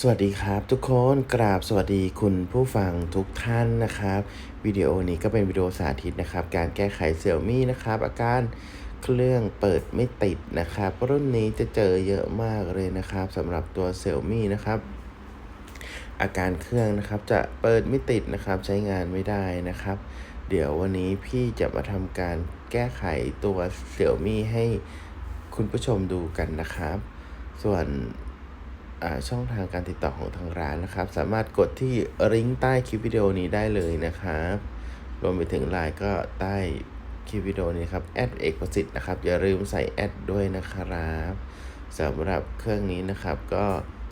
สวัสดีครับทุกคนกราบสวัสดีคุณผู้ฟังทุกท่านนะครับ วิดีโอนี้ก็เป็นวิดีโอสาธิตนะครับ การแก้ไขเสี่ยมี่นะครับ อาการเครื่องเปิดไม่ติดนะครับ รุ่นนี้จะเจอเยอะมากเลยนะครับสำหรับตัวเสี่ยมี่นะครับ อาการเครื่องนะครับจะเปิดไม่ติดนะครับใช้งานไม่ได้นะครับ เดี๋ยววันนี้พี่จะมาทำการแก้ไขตัวเสี่ยมี่ให้คุณผู้ชมดูกันนะครับ ส่วน ช่องทางการติดต่อของทางร้านนะครับ สามารถกดที่ลิงก์ใต้คลิปวิดีโอนี้ได้เลยนะครับ รวมไปถึงไลน์ก็ใต้คลิปวิดีโอนี้ครับแอดเอกประสิทธิ์นะครับ อย่าลืมใส่แอดด้วยนะครับสำหรับเครื่องนี้นะครับก็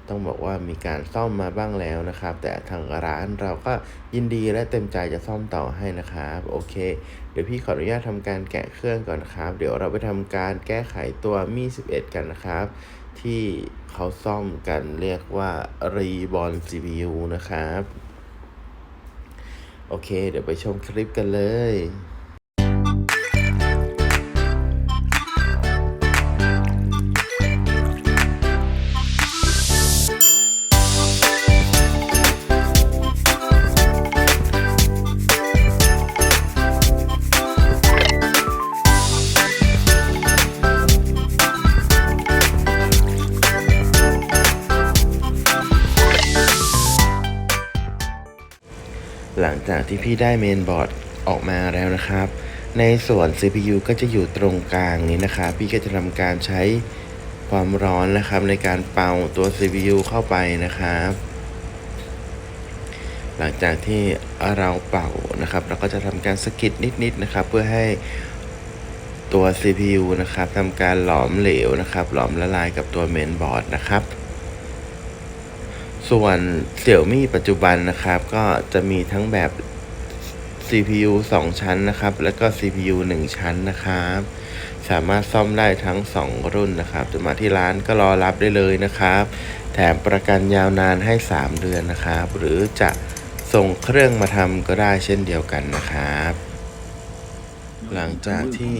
ต้องบอกว่ามีการซ่อมมาบ้างแล้วนะครับ แต่ทางร้านเราก็ยินดีและเต็มใจจะซ่อมต่อให้นะครับโอเค เดี๋ยวพี่ขออนุญาตทำการแกะเครื่องก่อนนะครับ เดี๋ยวเราไปทำการแก้ไขตัวมี 11 กันนะครับ ที่เขาซ่อมกันเรียกว่า Reborn CPU นะครับ โอเค เดี๋ยวไปชมคลิปกันเลย หลังจากที่พี่ได้เมนบอร์ดออกมาแล้วนะครับ ในส่วน CPU ก็จะอยู่ตรงกลางนี้นะครับ พี่ก็จะทำการใช้ความร้อนนะครับ ในการเป่าตัว CPU เข้าไปนะครับ หลังจากที่เราเป่านะครับเราก็จะทำการสกิดนิดๆนะครับ เพื่อให้ตัว CPU นะครับทำการหลอมเหลวนะครับ หลอมละลายกับตัวเมนบอร์ดนะครับ ส่วนเสี่ยวมี่ปัจจุบันนะครับ ก็จะมีทั้งแบบ CPU 2 ชั้นนะครับ แล้วก็ CPU 1 ชั้นนะครับ สามารถซ่อมได้ทั้ง 2 รุ่นนะครับจะมาที่ร้านก็รอรับได้เลยนะครับ แถมประกันยาวนานให้ 3 เดือนนะครับ หรือจะส่งเครื่องมาทำก็ได้เช่นเดียวกันนะครับหลังจากที่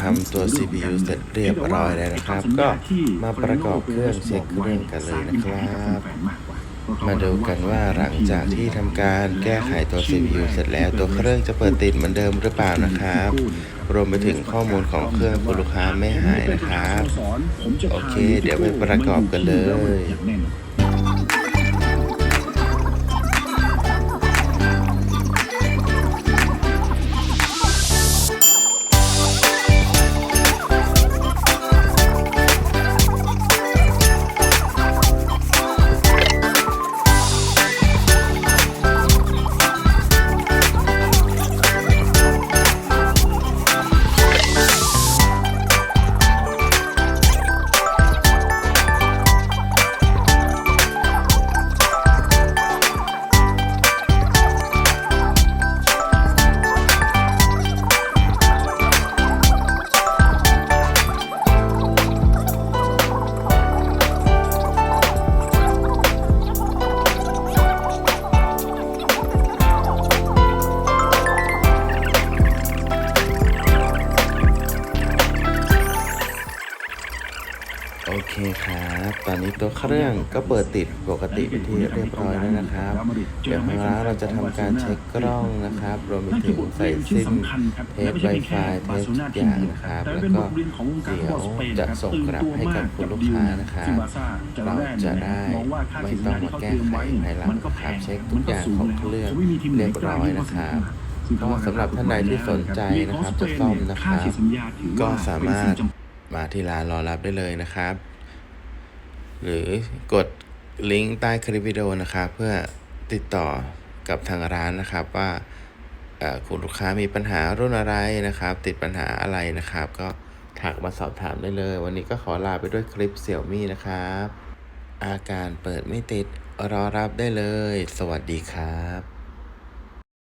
ทำตัว CPU เสร็จเรียบร้อยแล้วนะครับ ก็มาประกอบเครื่องเช็คเครื่องกันเลยนะครับ มาดูกันว่าหลังจากที่ทำการแก้ไขตัว CPU เสร็จแล้วตัวเครื่องจะเปิดติดเหมือนเดิมหรือเปล่านะครับ รวมไปถึงข้อมูลของเครื่องคุณลูกค้าไม่หายนะครับ โอเค เดี๋ยวไปประกอบกันเลย โอเคครับ ตอนนี้ตัวเครื่องก็เปิดติดปกติเป็นที่เรียบร้อยแล้วนะครับ เดี๋ยวทางร้านเราจะทำการเช็คกล้องนะครับ รวมไปถึงใส่ซิมเทปไวไฟเทสทุกอย่างนะครับ แล้วก็เดี๋ยวจะส่งกลับให้กับคุณลูกค้านะครับ เราจะได้ไม่ต้องมาแก้ไขภายหลังครับเช็คทุกอย่างของเครื่องเรียบร้อยนะครับก็สำหรับท่านใดที่สนใจนะครับจะซ่อมนะครับ ก็สามารถ มาที่ร้านรอรับได้เลยนะครับ หรือกดลิงก์ใต้คลิปวิดีโอนะครับ เพื่อติดต่อกับทางร้านนะครับว่าคุณลูกค้ามีปัญหารุ่นอะไรนะครับ ติดปัญหาอะไรนะครับ ก็ถักมาสอบถามได้เลย วันนี้ก็ขอลาไปด้วยคลิปเสี่ยวมี่นะครับอาการเปิดไม่ติดรอรับได้เลย สวัสดีครับ